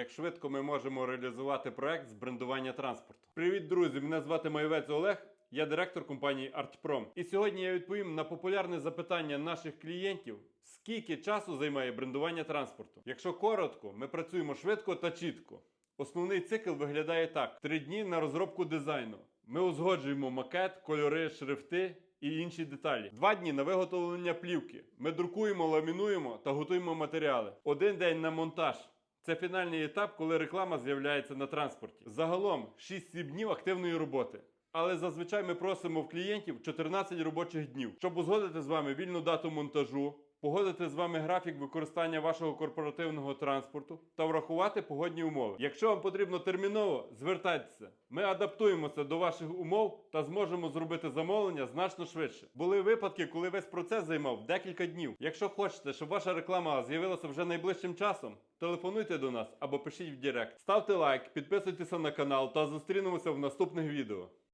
як швидко ми можемо реалізувати проект з брендування транспорту. Привіт, друзі! Мене звати Майовець Олег. Я директор компанії Артпром. І сьогодні я відповім на популярне запитання наших клієнтів: скільки часу займає брендування транспорту? Якщо коротко, ми працюємо швидко та чітко. Основний цикл виглядає так: три дні на розробку дизайну. Ми узгоджуємо макет, кольори, шрифти і інші деталі. Два дні на виготовлення плівки. Ми друкуємо, ламінуємо та готуємо матеріали. Один день на монтаж. Це фінальний етап, коли реклама з'являється на транспорті. Загалом 6-7 днів активної роботи. Але зазвичай ми просимо в клієнтів 14 робочих днів, щоб узгодити з вами вільну дату монтажу, погодити з вами графік використання вашого корпоративного транспорту та врахувати погодні умови. Якщо вам потрібно терміново, звертайтеся. Ми адаптуємося до ваших умов та зможемо зробити замовлення значно швидше. Були випадки, коли весь процес займав декілька днів. Якщо хочете, щоб ваша реклама з'явилася вже найближчим часом, телефонуйте до нас або пишіть в Директ. Ставте лайк, підписуйтеся на канал та зустрінемося в наступних відео.